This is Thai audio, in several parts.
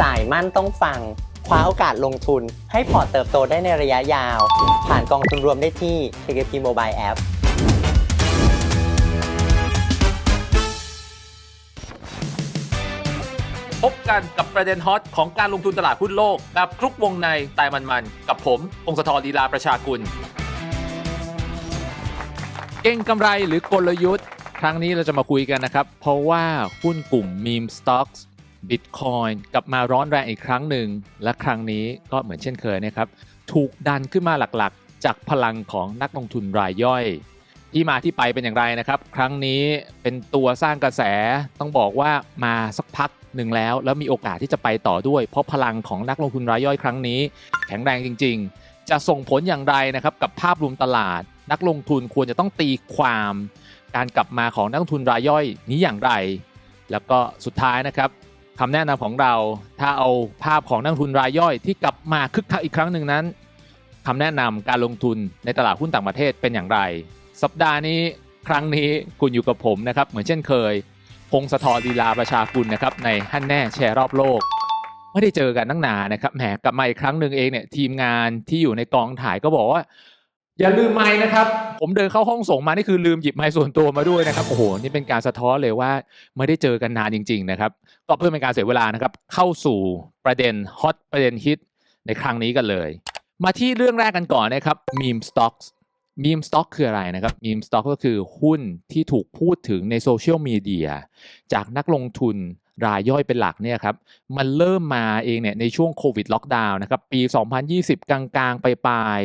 สายมั่นต้องฟัง คว้าโอกาสลงทุน ให้พอร์ตเติบโตได้ในระยะยาว ผ่านกองทุนรวมได้ที่ KKP Mobile App พบกันกับประเด็นฮอตของการลงทุนตลาดหุ้นโลกแบบคลุกวงในตายมันๆ กับผมพงศธรลีลาประชากุล เก่งกำไรหรือกลยุทธ์ ครั้งนี้เราจะมาคุยกันนะครับ เพราะว่าหุ้นกลุ่ม meme stocks Bitcoin กลับมาร้อนแรงอีกครั้งหนึ่ง และครั้งนี้ก็เหมือนเช่นเคยนะครับ ถูกดันขึ้นมาหลักๆ จากพลังของนักลงทุนรายย่อย ที่มาที่ไปเป็นอย่างไรนะครับ ครั้งนี้เป็นตัวสร้างกระแสต้องบอกว่ามาสักพักหนึ่งแล้ว แล้วมีโอกาสที่จะไปต่อด้วย เพราะพลังของนักลงทุนรายย่อยครั้งนี้ แข็งแรงจริง ๆ จะส่งผลอย่างไรนะครับกับภาพรวมตลาด นักลงทุนควรจะต้องตีความ การกลับมาของนักทุนรายย่อยนี้อย่างไร แล้วก็สุดท้ายนะครับคำแนะนำของเราถ้าเอาภาพของนักทุนรายย่อยที่กลับมาคึกคักอีกครั้งหนึ่งนั้นคำแนะนำการลงทุนในตลาดหุ้นต่างประเทศเป็นอย่างไร สัปดาห์นี้ครั้งนี้คุณอยู่กับผมนะครับ เหมือนเช่นเคย พงศธรลีลาประชากุลนะครับในฮั่นแน่แชร์รอบโลกไม่ได้เจอกันตั้งนานนะครับแหมกลับมาอีกครั้งหนึ่งเองเนี่ยทีมงานที่อยู่ในกองถ่ายก็บอกว่า อย่าลืมไม้นะครับ ผมเดินเข้าห้องส่งมา นี่คือลืมหยิบไม้ส่วนตัวมาด้วยนะครับ โอ้โห นี่เป็นการสะท้อนเลยว่าไม่ได้เจอกันนานจริง ๆ นะครับ ก็เพื่อเป็นการเสียเวลานะครับ เข้าสู่ประเด็นฮอตประเด็นฮิตในครั้งนี้กันเลย มาที่เรื่องแรกกันก่อนนะครับ meme stocks meme stock คืออะไรนะครับ meme stock ก็คือหุ้นที่ถูกพูดถึงในโซเชียลมีเดียจากนักลงทุน รายย่อยเป็นหลักเนี่ยครับมันเริ่มมาเองเนี่ยในช่วงโควิดล็อกดาวน์นะครับปี 2020 กลางๆ ไปปลาย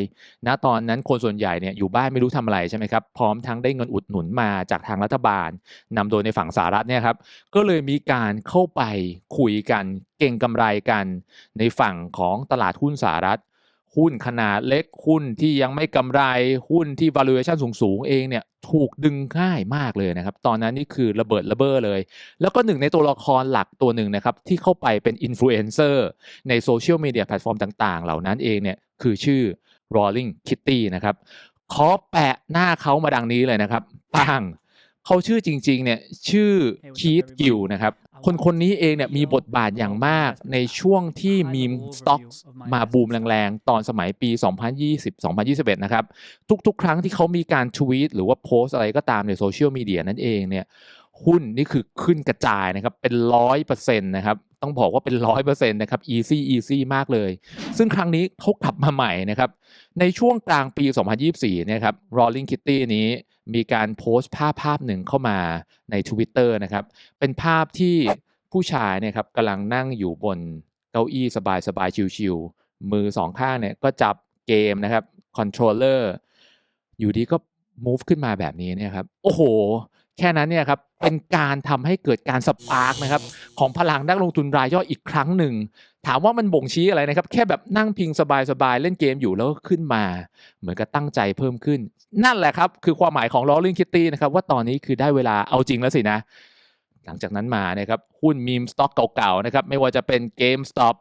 นะตอนนั้นคนส่วนใหญ่เนี่ยอยู่บ้านไม่รู้ทำอะไรใช่ไหมครับพร้อมทั้งได้เงินอุดหนุนมาจากทางรัฐบาลนำโดยในฝั่งสหรัฐเนี่ยครับก็เลยมีการเข้าไปคุยกันเก่งกำไรกัน ในฝั่งของตลาดหุ้นสหรัฐ หุ้นขนาดเล็กหุ้นที่ยังไม่กำไรหุ้นที่ valuation สูงๆเองเนี่ยถูกดึงง่ายมากเลยนะครับ ตอนนั้นนี่คือระเบิดระเบ้อเลย แล้วก็หนึ่งในตัวละครหลักตัวหนึ่งนะครับ ที่เข้าไปเป็นอินฟลูเอนเซอร์ในโซเชียลมีเดียแพลตฟอร์มต่างๆ เหล่านั้นเองเนี่ยคือชื่อ Rolling Kitty นะครับขอแปะหน้าเขามาดังนี้เลยนะครับปังเขาชื่อจริงๆเนี่ยชื่อคีตกิลนะครับ คนคนนี้เองเนี่ยมีบทบาทอย่างมากในช่วงที่มีมสต็อกมาบูมแรงๆ ตอนสมัยปี 2020-2021 นะครับ ทุกๆ ครั้งที่เขามีการทวีตหรือว่าโพสอะไรก็ตามในโซเชียลมีเดียนั่นเองเนี่ยหุ้นนี่คือขึ้นกระจายนะครับเป็นร้อยเปอร์เซ็นต์นะครับ ต้องบอกว่าเป็นร้อยเปอร์เซ็นต์นะครับ easy easy มากเลย ซึ่งครั้งนี้เขากลับมาใหม่นะครับ ในช่วงกลางปี 2024นี่ยครับ Rolling Kitty นี้มีการโพสต์ภาพภาพหนึ่งเข้ามาใน Twitter นะครับ เป็นภาพที่ผู้ชายเนี่ยครับกำลังนั่งอยู่บนเก้าอี้สบายๆชิวๆมือสองข้างเนี่ยก็จับเกมนะครับคอนโทรลเลอร์อยู่ดีก็ move ขึ้นมาแบบนี้เนี่ยครับ โอ้โห แค่นั้นเนี่ยครับ เป็นการทำให้เกิดการสปาร์กนะครับของพลังนักลงทุนรายย่อยอีกครั้งหนึ่ง ถามว่ามันบ่งชี้อะไรนะครับ แค่แบบนั่งพิงสบายๆ เล่นเกมอยู่แล้วก็ขึ้นมา เหมือนกับตั้งใจเพิ่มขึ้น นั่นแหละครับ คือความหมายของ Rolling Kitty นะครับว่าตอนนี้คือได้เวลาเอาจริงแล้วสินะ หลังจากนั้นมานะครับหุ้นมีมสต็อกเก่าๆนะครับไม่ว่าจะเป็น GameStop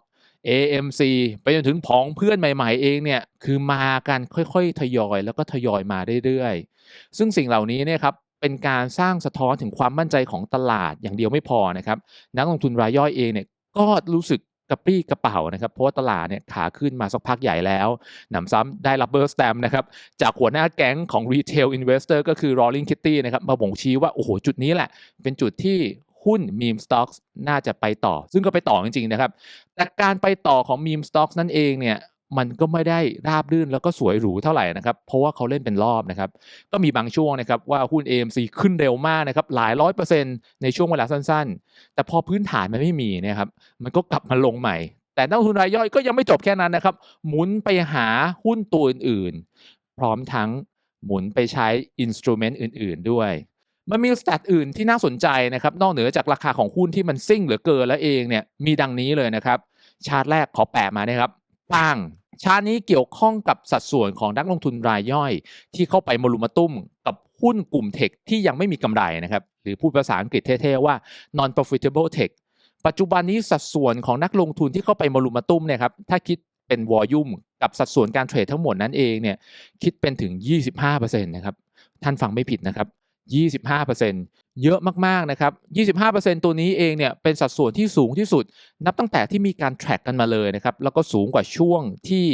AMC ไปจนถึงผองเพื่อนใหม่ ๆ เองเนี่ยคือมากันค่อยๆ ทยอยแล้วก็ทยอยมาเรื่อยๆ ซึ่งสิ่งเหล่านี้เนี่ยครับ เป็นการสร้างสะท้อนถึงความมั่นใจของตลาดอย่างเดียวไม่พอนะครับ นักลงทุนรายย่อยเองเนี่ยก็รู้สึกกระปรี้กระเป๋านะครับ เพราะว่าตลาดเนี่ยขาขึ้นมาสักพักใหญ่แล้วหนำซ้ำได้รับเบอร์สแตมนะครับ จากหัวหน้าแก๊งของ Retail Investor ก็คือ Rolling Kitty นะครับ มาบ่งชี้ว่า โอ้โห จุดนี้แหละ เป็นจุดที่หุ้น meme stocks น่าจะไปต่อ ซึ่งก็ไปต่อจริงๆนะครับ แต่การไปต่อของ meme stocks นั่นเองเนี่ย มันก็ไม่ได้ราบรื่นแล้วก็สวยหรูเท่าไหร่นะครับ เพราะว่าเขาเล่นเป็นรอบนะครับ ก็มีบางช่วงนะครับว่าหุ้น AMC ขึ้นเร็วมากนะครับ หลายร้อยเปอร์เซ็นต์ในช่วงเวลาสั้นๆ แต่พอพื้นฐานมันไม่มีเนะครับ มันก็กลับมาลงใหม่ แต่นักทุนรายย่อยก็ยังไม่จบแค่นั้นนะครับ หมุนไปหาหุ้นตัวอื่นๆ พร้อมทั้งหมุนไปใช้อินสตูเมนต์อื่น ๆ ด้วยมันมีสแตทอื่นที่น่าสนใจนะครับ นอกเหนือจากราคาของหุ้นที่มันซิ่งเหลือเกินแล้วเองเนี่ยมีดังนี้เลยนะครับ ชาร์ตแรกขอแปะมานะครับ ปังชาร์ตนี้เกี่ยวข้องกับสัดส่วนของนักลงทุนรายย่อย ที่เข้าไปมารุมมาตุ้มกับหุ้นกลุ่มเทคที่ยังไม่มีกำไรนะครับ หรือพูดภาษาอังกฤษเท่ๆว่า non profitable tech ปัจจุบันนี้สัดส่วนของนักลงทุนที่เข้าไปมารุมมาตุ้มเนี่ยครับถ้าคิดเป็นวอลลุ่มกับสัดส่วนการเทรดทั้งหมดนั้นเองเนี่ยคิดเป็นถึง 25%นะครับท่านฟังไม่ผิดนะครับ 25%เยอะมากๆนะครับ 25%ตัวนี้เองเนี่ยเป็นสัดส่วนที่สูงที่สุด นับตั้งแต่ที่มีการ track กันมาเลยนะครับ แล้วก็สูงกว่าช่วงที่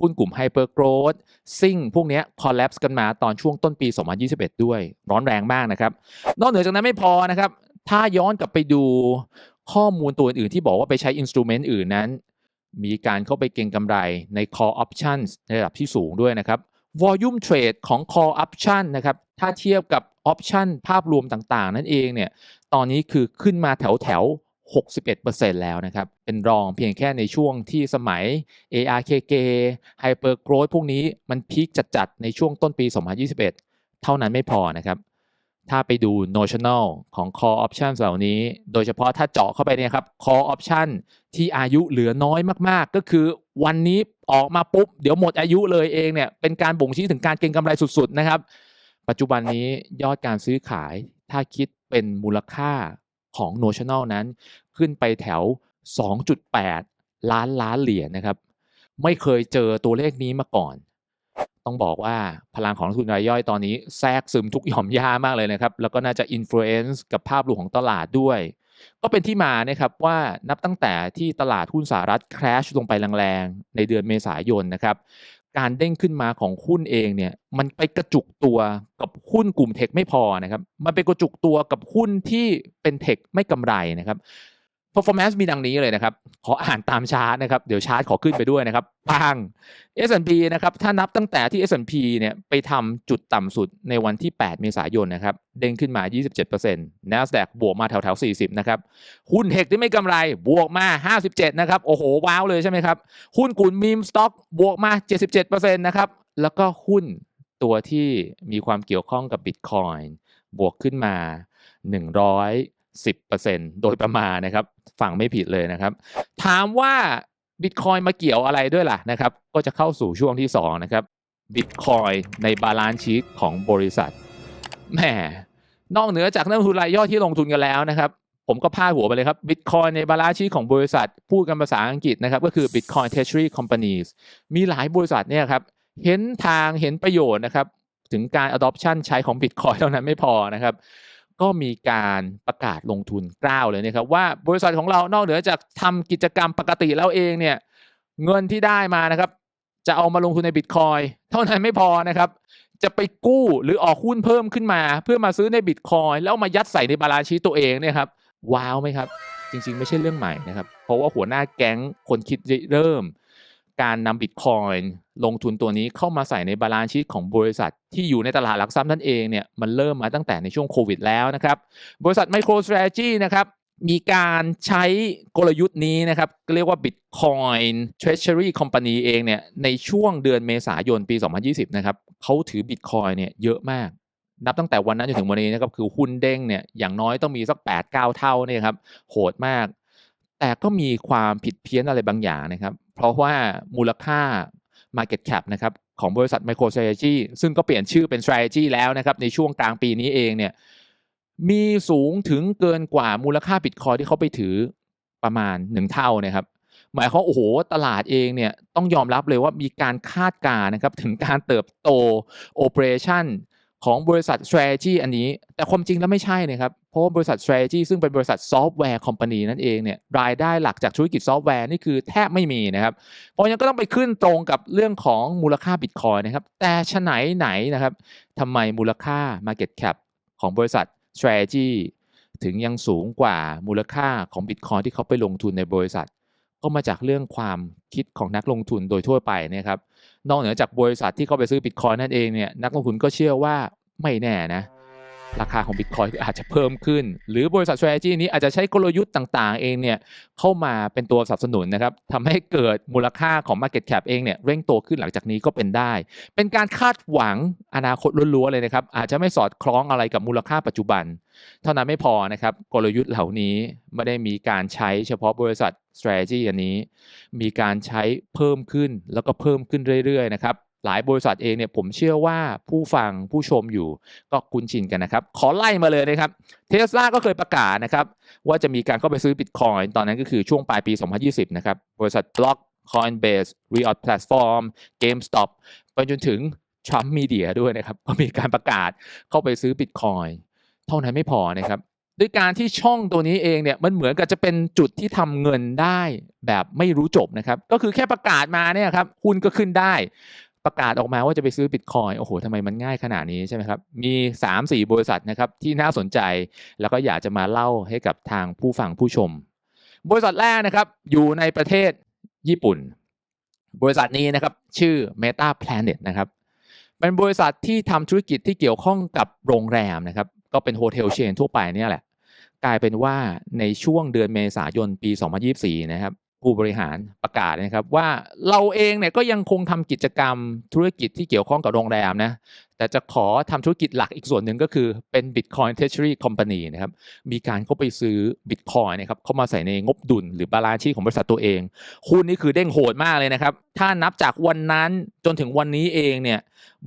หุ้นกลุ่ม Hyper Growth ซิ่งพวกนี้ย collapse กันมาตอนช่วงต้นปี 2021 ด้วย ร้อนแรงมากนะครับ นอกเหนือจากนั้นไม่พอนะครับ ถ้าย้อนกลับไปดูข้อมูลตัวอื่นที่บอกว่าไปใช้ instrument อื่นนั้น มีการเข้าไปเก็งกำไรใน call options ในระดับที่สูงด้วยนะครับ volume trade ของ call option นะครับ ถ้าเทียบกับ option ภาพรวมต่างๆ นั่นเองเนี่ย ตอนนี้คือขึ้นมาแถวแถว61%แล้วนะครับ เป็นรองเพียงแค่ในช่วงที่สมัย ARKK Hyper Growth พวกนี้มันพีคจัดๆ ในช่วงต้นปี 2021 เท่านั้นไม่พอนะครับ ถ้าไปดู notional ของ call option เหล่านี้ โดยเฉพาะถ้าเจาะเข้าไปเนี่ยครับ call option ที่อายุเหลือน้อยมากๆ ก็คือ วันนี้ออกมาปุ๊บเดี๋ยวหมดอายุเลยเองเนี่ยเป็นการบ่งชี้ถึงการเก็งกำไรสุดๆนะครับ ปัจจุบันนี้ยอดการซื้อขายถ้าคิดเป็นมูลค่าของ notional นั้น ขึ้นไปแถว 2.8 ล้านล้านเหรียญนะครับ ไม่เคยเจอตัวเลขนี้มาก่อน ต้องบอกว่าพลังของนักทุนรายย่อยตอนนี้แทรกซึมทุกหย่อมย่ามากเลยนะครับ แล้วก็น่าจะ influence กับภาพรวมของตลาดด้วย ก็เป็นที่มานะครับว่านับตั้งแต่ที่ตลาดหุ้นสหรัฐคราชลงไปแรงๆ ในเดือนเมษายนนะครับ การเด้งขึ้นมาของหุ้นเองเนี่ยมันไปกระจุกตัวกับหุ้นกลุ่มเทคไม่พอนะครับ มันไปกระจุกตัวกับหุ้นที่เป็นเทคไม่กำไรนะครับ performance มีดังนี้เลยนะครับ ขออ่านตามชาร์ตนะครับ เดี๋ยวชาร์ตขอขึ้นไปด้วยนะครับปัง S&P นะครับ ถ้านับตั้งแต่ที่ S&P เนี่ยไปทำจุดต่ำสุดในวันที่ 8 เมษายนนะครับ เด้งขึ้นมา 27% NASDAQ บวกมาแถวๆ 40 นะครับ หุ้นเทคที่ไม่กำไรบวกมา 57 นะครับ โอ้โห ว้าวเลยใช่ไหมครับ หุ้นกลุ่มมีมสต็อกบวกมา 77%นะครับ แล้วก็หุ้นตัวที่มีความเกี่ยวข้องกับ Bitcoin บวกขึ้นมา 100 10%โดยประมาณนะครับฟังไม่ผิดเลยนะครับ ถามว่า Bitcoin มาเกี่ยวอะไรด้วยล่ะนะครับ ก็จะเข้าสู่ช่วงที่2นะครับ Bitcoin ในบาลานซ์ชีตของบริษัทแหมนอกเหนือจากนักลงทุนรายย่อยที่ลงทุนกันแล้วนะครับผมก็พาดหัวไปเลยครับ Bitcoin ในบาลานซ์ชีตของบริษัท พูดกันภาษาอังกฤษนะครับ ก็คือ Bitcoin Treasury Companies มีหลายบริษัทเนี่ยครับ เห็นทางเห็นประโยชน์นะครับ ถึงการ adoption ใช้ของ Bitcoin เท่านั้นไม่พอนะครับ ก็มีการประกาศลงทุนกล้าวเลยนะครับว่าบริษัทของเรานอกเหนือจากทำกิจกรรมปกติแล้วเองเนี่ยเงินที่ได้มานะครับ จะเอามาลงทุนในบิตคอยเท่านั้นไม่พอนะครับ จะไปกู้หรือออกหุ้นเพิ่มขึ้นมา เพื่อมาซื้อในบิตคอยแล้วมายัดใส่ในบาลานซ์ชีตตัวเองเนี่ยครับว้าวไหมครับ จริงๆ ไม่ใช่เรื่องใหม่นะครับ เพราะว่าหัวหน้าแก๊งคนคิดเริ่ม การนำบิตคอยน์ลงทุนตัวนี้เข้ามาใส่ในบาลานซ์ชีตของบริษัทที่อยู่ในตลาดหลักทรัพย์นั่นเองเนี่ยมันเริ่มมาตั้งแต่ในช่วงโควิดแล้วนะครับ บริษัท MicroStrategy นะครับมีการใช้กลยุทธ์นี้นะครับเรียกว่า Bitcoin Treasury Company เองเนี่ยในช่วงเดือนเมษายนปี 2020 นะครับเขาถือ Bitcoin เนี่ยเยอะมาก นับตั้งแต่วันนั้นจนถึงวันนี้นะครับคือหุ้นเด้งเนี่ยอย่างน้อยต้องมีสัก 8-9 เท่าเนี่ยครับโหดมาก แต่ก็มีความผิดเพี้ยนอะไรบางอย่างนะครับ เพราะว่ามูลค่า Market Cap นะครับของบริษัท MicroStrategy ซึ่งก็เปลี่ยนชื่อเป็น Strategy แล้วนะครับในช่วงกลางปีนี้เองเนี่ยมีสูงถึงเกินกว่ามูลค่าบิตคอยที่เขาไปถือประมาณหนึ่งเท่านะครับ หมายความโอ้โหตลาดเองเนี่ยต้องยอมรับเลยว่ามีการคาดการณ์นะครับถึงการเติบโต operation ของบริษัท strategy อันนี้ แต่ความจริงแล้วไม่ใช่นะครับ เพราะว่าบริษัท strategy ซึ่งเป็นบริษัทซอฟต์แวร์คอมพานีนั่นเองเนี่ยรายได้หลักจากธุรกิจซอฟต์แวร์นี่คือแทบไม่มีนะครับ เพราะฉะนั้นก็ต้องไปขึ้นตรงกับเรื่องของมูลค่าบิตคอยนะครับ แต่ชไหนไหนนะครับทำไมมูลค่า market cap ของบริษัท strategy ถึงยังสูงกว่ามูลค่าของ Bitcoin ที่เขาไปลงทุนในบริษัท ก็มาจากเรื่องความคิดของนักลงทุนโดยทั่วไปนะครับ นอกเหนือจากบริษัทที่เข้าไปซื้อบิตคอยนั่นเองเนี่ยนักลงทุนก็เชื่อว่าไม่แน่นะ ราคาของ Bitcoin อาจจะเพิ่มขึ้น หรือบริษัท strategy นี้อาจจะใช้กลยุทธ์ต่าง ๆ เองเนี่ยเข้ามาเป็นตัวสนับสนุนนะครับทำให้เกิดมูลค่าของ Market Cap เองเนี่ยเร่งโตขึ้นหลังจากนี้ก็เป็นได้ เป็นการคาดหวังอนาคตล้วนๆเลยนะครับอาจจะไม่สอดคล้องอะไรกับมูลค่าปัจจุบัน เท่านั้นไม่พอนะครับกลยุทธ์เหล่านี้ไม่ได้มีการใช้เฉพาะบริษัท strategy อันนี้ มีการใช้เพิ่มขึ้นแล้วก็เพิ่มขึ้นเรื่อยๆนะครับ หลายบริษัทเองเนี่ยผมเชื่อว่าผู้ฟังผู้ชมอยู่ก็คุ้นชินกันนะครับ ขอไล่มาเลยนะครับเทสลาก็เคยประกาศนะครับ ว่าจะมีการเข้าไปซื้อ Bitcoin ตอนนั้นก็คือช่วงปลายปี 2020 นะครับ บริษัท Block Coinbase Riot Platform GameStop ไปจนถึง Trump Media ด้วยนะครับก็มีการประกาศเข้าไปซื้อ Bitcoin เท่านั้นไม่พอนะครับด้วยการที่ช่องตัวนี้เองเนี่ยมันเหมือนกับจะเป็นจุดที่ทำเงินได้แบบไม่รู้จบนะครับ ก็คือแค่ประกาศมาเนี่ยครับหุ้นก็ขึ้นได้ ประกาศออกมาว่าจะไปซื้อบิตคอยโอ้โหทำไมมันง่ายขนาดนี้ใช่ไหมครับมี 3-4 บริษัทนะครับที่น่าสนใจ แล้วก็อยากจะมาเล่าให้กับทางผู้ฟังผู้ชม บริษัทแรกนะครับอยู่ในประเทศญี่ปุ่น บริษัทนี้นะครับชื่อ Meta Planet นะครับเป็นบริษัทที่ทำธุรกิจที่เกี่ยวข้องกับโรงแรมนะครับก็เป็นโฮเทลเชนทั่วไปเนี่ยแหละกลายเป็นว่าในช่วงเดือนเมษายนปี 2024 นะครับ ผู้บริหารประกาศนะครับว่าเราเองเนี่ยก็ยังคงทำกิจกรรมธุรกิจที่เกี่ยวข้องกับโรงแรมนะแต่จะขอทำธุรกิจหลักอีกส่วนหนึ่งก็คือเป็น Bitcoin Treasury Company นะครับมีการเข้าไปซื้อ Bitcoin นะครับเข้ามาใส่ในงบดุลหรือบาลานซ์ชีของบริษัทตัวเองหุ้นนี่คือเด้งโหดมากเลยนะครับ ถ้านับจากวันนั้นจนถึงวันนี้เองเนี่ย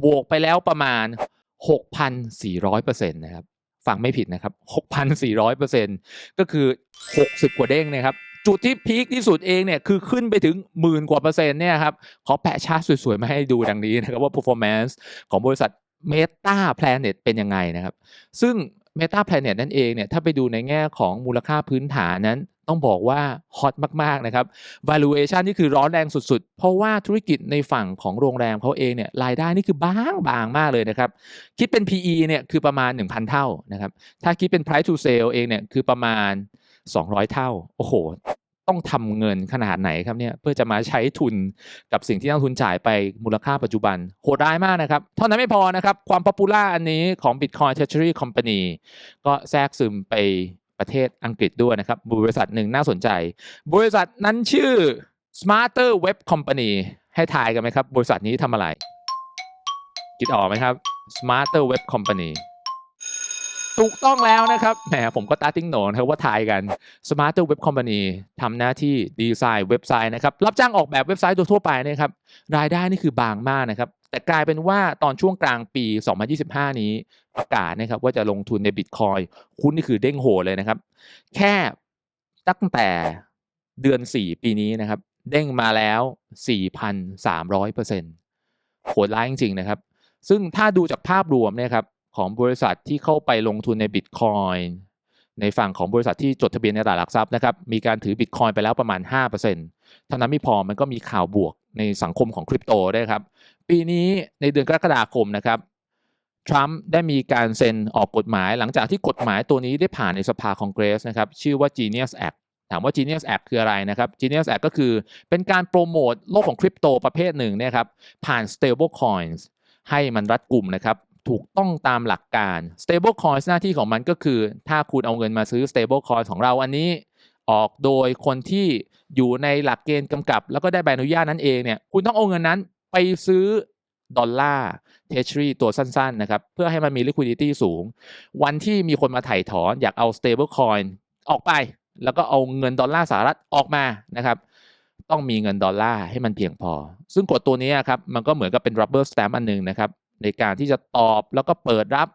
บวกไปแล้วประมาณ 6,400%นะครับฟังไม่ผิดนะครับ 6,400%ก็คือ 60 กว่าเด้งนะครับ จุดที่พีคที่สุดเองเนี่ยคือขึ้นไปถึงหมื่นกว่าเปอร์เซ็นต์เนี่ยครับขอแปะชาร์ตสวยๆ มาให้ดูดังนี้นะครับว่า performance ของบริษัท Meta Planet เป็นยังไงนะครับ ซึ่ง Meta Planet นั่นเองเนี่ยถ้าไปดูในแง่ของมูลค่าพื้นฐานนั้นต้องบอกว่าฮอตมาก ๆ นะครับ valuation นี่คือร้อนแรงสุด ๆ เพราะว่าธุรกิจในฝั่งของโรงแรมเขาเองเนี่ยรายได้นี่คือบางบางมากเลยนะครับ คิดเป็น PE เนี่ยคือประมาณ 1,000 เท่านะครับ ถ้าคิดเป็น price to sale เองเนี่ยคือประมาณ 200 เท่า โอ้โห ต้องทำเงินขนาดไหนครับเนี่ยเพื่อจะมาใช้ทุนกับสิ่งที่นักทุนจ่ายไปมูลค่าปัจจุบัน โหดร้ายมากนะครับ เท่านั้นไม่พอนะครับ ความป๊อปปูล่าอันนี้ของ Bitcoin Treasury Company ก็แทรกซึมไปประเทศอังกฤษด้วยนะครับ บริษัทหนึ่งน่าสนใจ บริษัทนั้นชื่อ Smarter Web Company ให้ทายกันไหมครับ บริษัทนี้ทำอะไร คิดออกไหมครับ Smarter Web Company ถูกต้องแล้วนะครับ แหมผมก็ตาติ้งโหนนะครับว่าทายกัน Smarter Web Company ทำหน้าที่ดีไซน์เว็บไซต์นะครับ รับจ้างออกแบบเว็บไซต์โดยทั่วไปนะครับ รายได้นี่คือบางมากนะครับ แต่กลายเป็นว่าตอนช่วงกลางปี 2025 นี้ประกาศนะครับว่าจะลงทุนใน Bitcoin คุณนี่คือเด้งโหเลยนะครับ แค่ตั้งแต่เดือน 4 ปีนี้นะครับ เด้งมาแล้ว 4,300%โหดร้ายจริงๆนะครับ ซึ่งถ้าดูจากภาพรวมเนี่ยครับ ของบริษัทที่เข้าไปลงทุนใน Bitcoin ในฝั่งของบริษัทที่จดทะเบียนในตลาดหลักทรัพย์นะครับ มีการถือ Bitcoin ไปแล้วประมาณ 5%เท่านั้นไม่พอมันก็มีข่าวบวกในสังคมของคริปโตได้ครับ ปีนี้ในเดือนกรกฎาคมนะครับทรัมป์ได้มีการเซ็นออกกฎหมาย หลังจากที่กฎหมายตัวนี้ได้ผ่านในสภาคองเกรสนะครับ ชื่อว่า Genius Act ถามว่า Genius Act คืออะไรนะครับ Genius Act ก็คือเป็นการโปรโมทโลกของคริปโตประเภทหนึ่งเนยครับผ่าน stable coins ให้มันรัดกลุ่มนะครับ ถูกต้องตามหลักการ stable coin หน้าที่ของมันก็คือ ถ้าคุณเอาเงินมาซื้อ stable coin ของเราอันนี้ ออกโดยคนที่อยู่ในหลักเกณฑ์กำกับ แล้วก็ได้ใบอนุญาตนั้นเองเนี่ยคุณต้องเอาเงินนั้นไปซื้อดอลลาร์เทชรีตัวสั้นๆนะครับ เพื่อให้มันมี liquidity สูง วันที่มีคนมาถ่ายถอนอยากเอา stable coin ออกไป แล้วก็เอาเงินดอลลาร์สหรัฐออกมานะครับต้องมีเงินดอลลาร์ให้มันเพียงพอ ซึ่งกฎตัวนี้ครับ มันก็เหมือนกับเป็น rubber stamp อันหนึงนะครับ ในการที่จะตอบแล้วก็เปิดรับ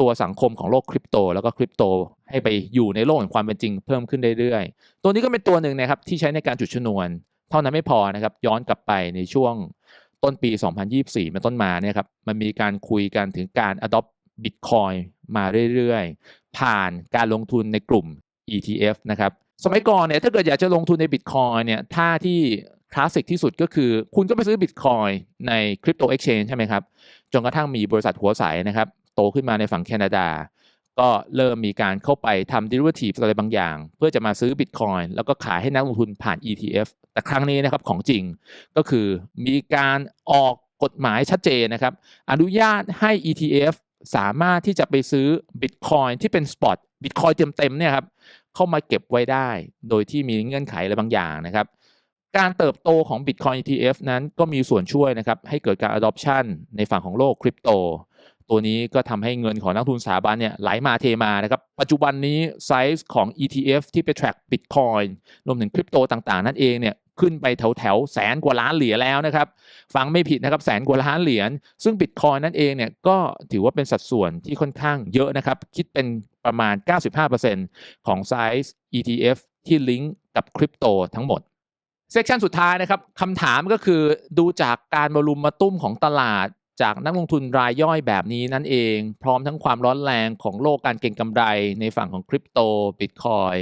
ตัวสังคมของโลกคริปโต แล้วก็คริปโต ให้ไปอยู่ในโลกแห่งความเป็นจริงเพิ่มขึ้นเรื่อยๆ ตัวนี้ก็เป็นตัวหนึ่งนะครับที่ใช้ในการจุดชนวน เท่านั้นไม่พอนะครับ ย้อนกลับไปในช่วงต้นปี 2024เป็นต้นมาเนี่ยครับมันมีการคุยกันถึงการ adopt Bitcoin มาเรื่อยๆ ผ่านการลงทุนในกลุ่ม ETF นะครับสมัยก่อนเนี่ยถ้าเกิดอยากจะลงทุนใน Bitcoin เนี่ยท่าที่ ลาสสิกที่สุดก็คือคุณก็ไปซื้อ Bitcoin ใน Crypto Exchange ใช่ไหมครับ จนกระทั่งมีบริษัทหัวใสนะครับ โตขึ้นมาในฝั่งแคนาดา ก็เริ่มมีการเข้าไปทำ derivative อะไรบางอย่าง เพื่อจะมาซื้อ Bitcoin แล้วก็ขายให้นักลงทุนผ่าน ETF แต่ครั้งนี้นะครับของจริงก็คือมีการออกกฎหมายชัดเจนนะครับ อนุญาตให้ ETF สามารถที่จะไปซื้อ Bitcoin ที่เป็น spot Bitcoin เต็มๆเนี่ยครับเข้ามาเก็บไว้ได้ โดยที่มีเงื่อนไขอะไรบางอย่างนะครับ การเติบโตของ Bitcoin ETF นั้นก็มีส่วนช่วยนะครับให้เกิดการ adoption ในฝั่งของโลกคริปโต ตัวนี้ก็ทำให้เงินของนักทุนสถาบันเนี่ยไหลมาเทมานะครับ ปัจจุบันนี้ไซส์ของ ETF ที่ไป track Bitcoin รวมถึงคริปโตต่างๆ นั่นเองเนี่ยขึ้นไปแถวแถวแสนกว่าล้านเหรียญแล้วนะครับ ฟังไม่ผิดนะครับแสนกว่าล้านเหรียญซึ่ง Bitcoin นั่นเองเนี่ยก็ถือว่าเป็นสัดส่วนที่ค่อนข้างเยอะนะครับ คิดเป็นประมาณ 95%ของไซส์ ETF ที่ลิงก์กับคริปโตทั้งหมด เซกชันสุดท้ายนะครับคำถามก็คือดูจากการมารุมมาตุ้มของตลาด จากนักลงทุนรายย่อยแบบนี้นั่นเอง พร้อมทั้งความร้อนแรงของโลกการเก็งกำไรในฝั่งของคริปโตบิตคอย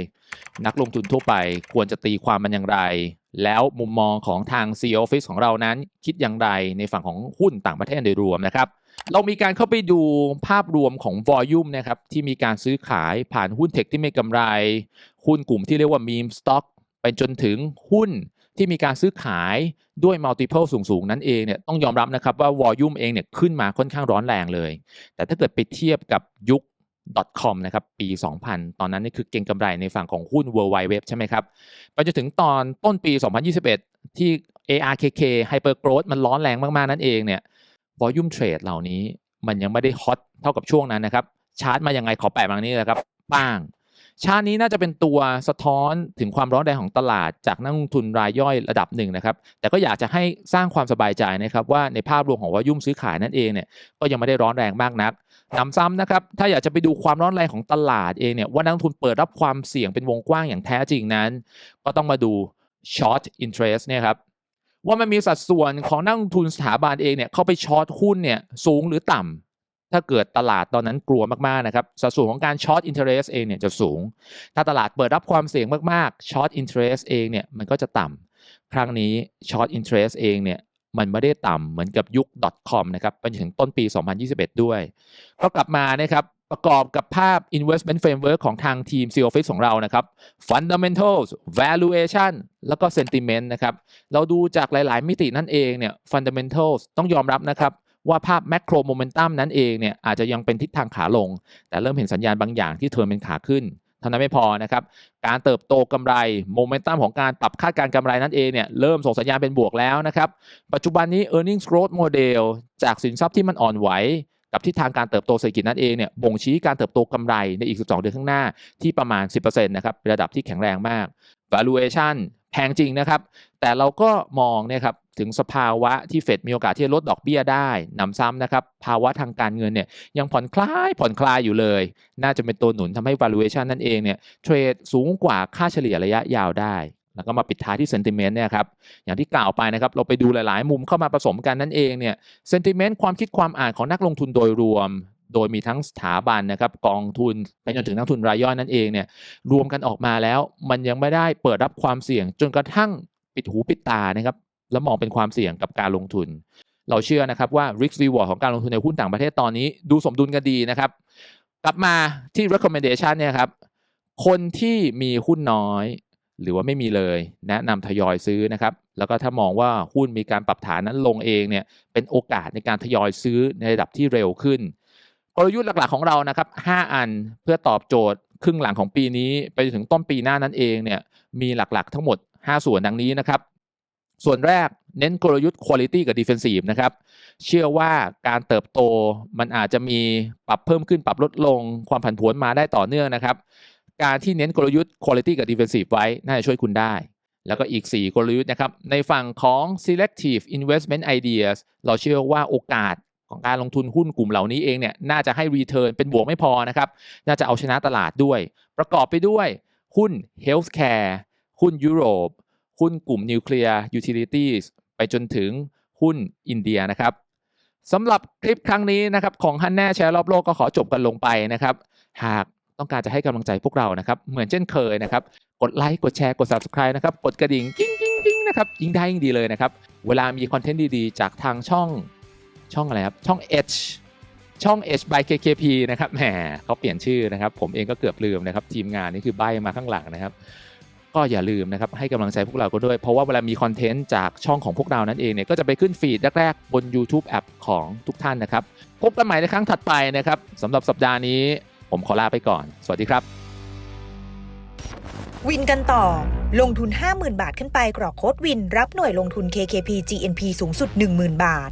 นักลงทุนทั่วไปควรจะตีความมันอย่างไร แล้วมุมมองของทาง CEO Office ของเรานั้นคิดอย่างไรในฝั่งของหุ้นต่างประเทศโดยรวมนะครับ เรามีการเข้าไปดูภาพรวมของ volume นะครับที่มีการซื้อขายผ่านหุ้นเทคที่ไม่กำไร หุ้นกลุ่มที่เรียกว่า meme stock ไปจนถึงหุ้น ที่มีการซื้อขายด้วย multiple สูงๆ นั้นเองเนี่ยต้องยอมรับนะครับว่า volume เองเนี่ยขึ้นมาค่อนข้างร้อนแรงเลย แต่ถ้าเกิดไปเทียบกับยุค .com นะครับปี 2000 ตอนนั้นนี่คือเก็งกำไรในฝั่งของหุ้น World Wide Web ใช่ไหมครับไปจนถึงตอนต้นปี 2021 ที่ ARKK Hyper Growth มันร้อนแรงมากๆ นั่นเองเนี่ย volume trade เหล่านี้มันยังไม่ได้ฮอตเท่ากับช่วงนั้นนะครับชาร์ตมายังไงขอแปะบางนี้เลยครับป้าง ชาร์ตนี้น่าจะเป็นตัวสะท้อนถึงความร้อนแรงของตลาดจากนักลงทุนรายย่อยระดับหนึ่งนะครับ แต่ก็อยากจะให้สร้างความสบายใจนะครับว่าในภาพรวมของวายุ่มซื้อขายนั่นเองเนี่ยก็ยังไม่ได้ร้อนแรงมากนักนำซ้ำนะครับถ้าอยากจะไปดูความร้อนแรงของตลาดเองเนี่ยว่านักลงทุนเปิดรับความเสี่ยงเป็นวงกว้างอย่างแท้จริงนั้น ก็ต้องมาดู short interest เนี่ยครับว่ามันมีสัดส่วนของนักลงทุนสถาบันเองเนี่ยเข้าไปช็อตหุ้นเนี่ยสูงหรือต่ำ ถ้าเกิดตลาดตอนนั้นกลัวมากๆนะครับสัดส่วนของการช็อตอินเทอร์เรสเองเนี่ยจะสูง ถ้าตลาดเปิดรับความเสี่ยงมากๆช็อตอินเทอร์เรสเองเนี่ยมันก็จะต่ำครั้งนี้ช็อตอินเทอร์เรสเองเนี่ยมันไม่ได้ต่ำเหมือนกับยุค .com นะครับไปถึงต้นปี 2021 ด้วย ก็กลับมานะครับประกอบกับภาพ investment framework ของทางทีม CEO Office ของเรานะครับ fundamentals valuation แล้วก็ sentiment นะครับ เราดูจากหลาย ๆ มิตินั่นเองเนี่ย fundamentals ต้องยอมรับนะครับ ว่าภาพ macro momentum นั้นเองเนี่ยอาจจะยังเป็นทิศทางขาลง แต่เริ่มเห็นสัญญาณบางอย่างที่เทิร์นเป็นขาขึ้นเท่านั้นไม่พอนะครับการเติบโตกำไรโมเมนตัมของการปรับคาดการณ์กำไรนั่นเองเนี่ยเริ่มส่งสัญญาณเป็นบวกแล้วนะครับปัจจุบันนี้ earnings growth model จากสินทรัพย์ที่มันอ่อนไหวกับทิศทางการเติบโตเศรษฐกิจนั่นเองเนี่ยบ่งชี้การเติบโตกำไรในอีก 12 เดือนข้างหน้าที่ประมาณ 10%นะครับเป็นระดับที่แข็งแรงมาก valuation แพงจริงนะครับ แต่เราก็มองเนี่ยครับถึงสภาวะที่เฟดมีโอกาสที่จะลดดอกเบี้ยได้นำซ้ำนะครับ ภาวะทางการเงินเนี่ยยังผ่อนคลายผ่อนคลายอยู่เลย น่าจะเป็นตัวหนุนทำให้ valuation นั่นเองเนี่ยเทรดสูงกว่าค่าเฉลี่ยระยะยาวได้ แล้วก็มาปิดท้ายที่ sentiment เนี่ยครับอย่างที่กล่าวไปนะครับ เราไปดูหลาย ๆ มุมเข้ามาผสมกันนั่นเองเนี่ย sentiment ความคิดความอ่านของนักลงทุนโดยรวม โดยมีทั้งสถาบันนะครับกองทุนไปจนถึงนักทุนรายย่อยนั่นเองเนี่ยรวมกันออกมาแล้วมันยังไม่ได้เปิดรับความเสี่ยง จนกระทั่งปิดหูปิดตานะครับแล้วมองเป็นความเสี่ยงกับการลงทุน เราเชื่อนะครับว่า risk reward ของการลงทุนในหุ้นต่างประเทศตอนนี้ ดูสมดุลกันดีนะครับ กลับมาที่ recommendation เนี่ยครับคนที่มีหุ้นน้อยหรือว่าไม่มีเลย แนะนำทยอยซื้อนะครับ แล้วก็ถ้ามองว่าหุ้นมีการปรับฐานนั้นลงเองเนี่ยเป็นโอกาสในการทยอยซื้อในระดับที่เร็วขึ้น กลยุทธ์หลักๆของเรานะครับ 5 อันเพื่อตอบโจทย์ครึ่งหลังของปีนี้ ไปถึงต้นปีหน้านั่นเองเนี่ยมีหลักๆทั้งหมด 5 ส่วนดังนี้นะครับ ส่วนแรกเน้นกลยุทธ์ Quality กับ Defensive นะครับ เชื่อว่าการเติบโตมันอาจจะมีปรับเพิ่มขึ้นปรับลดลงความผันผวนมาได้ต่อเนื่องนะครับ การที่เน้นกลยุทธ์ quality กับ defensive ไว้ น่าจะช่วยคุณได้ แล้วก็อีก 4 กลยุทธ์นะครับ ในฝั่งของ selective investment ideas เราเชื่อว่าโอกาส ของการลงทุนหุ้นกลุ่มเหล่านี้เองเนี่ยน่าจะให้ return เป็นบวกไม่พอนะครับ น่าจะเอาชนะตลาดด้วย ประกอบไปด้วยหุ้น healthcare หุ้นยุโรป หุ้นกลุ่มนิวเคลียร์ utilities ไปจนถึงหุ้นอินเดียนะครับสำหรับคลิปครั้งนี้นะครับของฮันแน่แชร์รอบโลกก็ขอจบกันลงไปนะครับ หากต้องการจะให้กำลังใจพวกเรานะครับ เหมือนเช่นเคยนะครับ กดไลค์กดแชร์กด subscribe นะครับ กดกระดิ่งกิ้งกิ้งกิ้งนะครับยิ่งได้ยิ่งดีเลยนะครับ เวลามีคอนเทนต์ดีๆ จากทางช่อง ช่องอะไรครับ ช่อง H ช่อง H by KKP นะครับแหมเขาเปลี่ยนชื่อนะครับ ผมเองก็เกือบลืมนะครับ ทีมงานนี่คือใบมาข้างหลังนะครับ ก็อย่าลืมนะครับ ให้กำลังใจพวกเราก็ด้วย เพราะว่าเวลามีคอนเทนต์จากช่องของพวกเรานั่นเองเนี่ยก็จะไปขึ้นฟีดแรกๆบน YouTube App ของทุกท่านนะครับ พบกันใหม่ในครั้งถัดไปนะครับสำหรับสัปดาห์นี้ ผมขอลาไปก่อน สวัสดีครับ วินกันต่อ ลงทุน 50,000 บาทขึ้นไปกรอกโค้ดวินรับหน่วยลงทุน KKP GNP สูงสุด 10,000 บาท